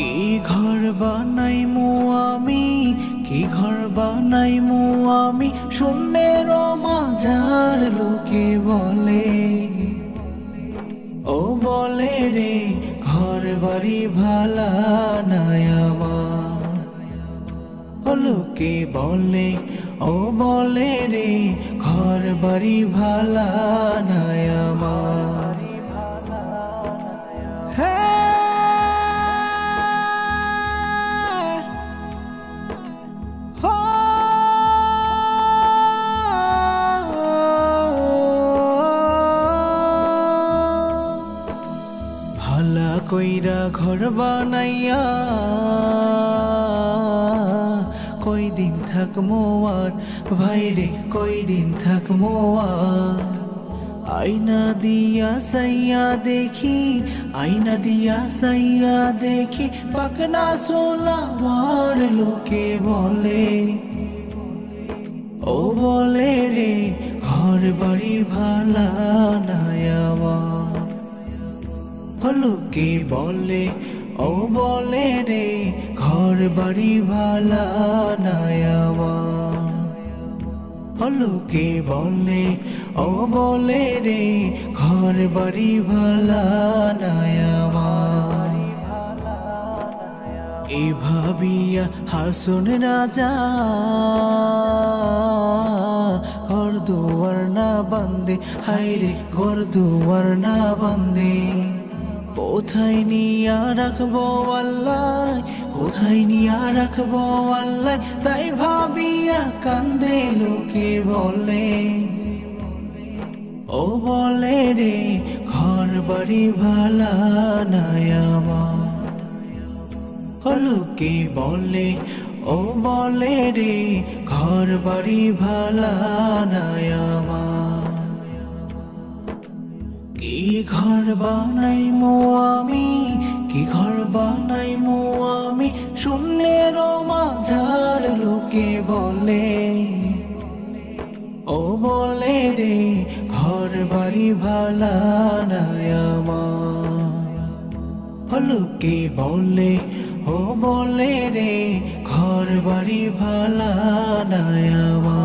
কি ঘর বানাই মু আমি? কি ঘর বানাই মু আমি? শূন্যের মাঝার লোকে বলে। ও বলে রে, ঘর বাড়ি ভালা নাই ও লোকে বলে, ও বলে রে, ঘর বাড়ি ভালা নাই কইরা ঘর বানাইয়া কই দিন থাকমো আর? ভাইরে কই দিন থাকমো আর? আইনা দিয়া সাইয়া দেখি আইনা দিয়া সাইয়া দেখি পাকনা মার লোকে বলে। ও বলে রে, ঘর বাড়ি ভালা আমার। লোকে বলে, ও বলে রে ঘর বাড়ি ভালা আমার। লোকে বলে, ও বলে রে ঘর বাড়ি ভালা আমার। এ ভাবিয়া হাসুন রাজা, ঘর দুয়ার না বান্দে হাইরে ঘর দুয়ার না বান্দে কোথায় নিয়া রাখব আল্লাহ? কোথায় নিয়া রাখব আল্লাহ? তাই ভাবিয়া কান্দে লোকে বলে। ও বলে রে ঘর বাড়ি ভালা নাই আমার। লোকে বলে, ও বলে রে ঘর বাড়ি ভালা নাই ঘর বানাই মো আমি? কি ঘর বানাই মো আমি? শূন্যের মাঝার লোকে বলে। ও বলে রে, ঘর বাড়ি ভালা নাই আমার। লোকে বলে, ও বলে রে, ঘর বাড়ি ভালা নাই আমার।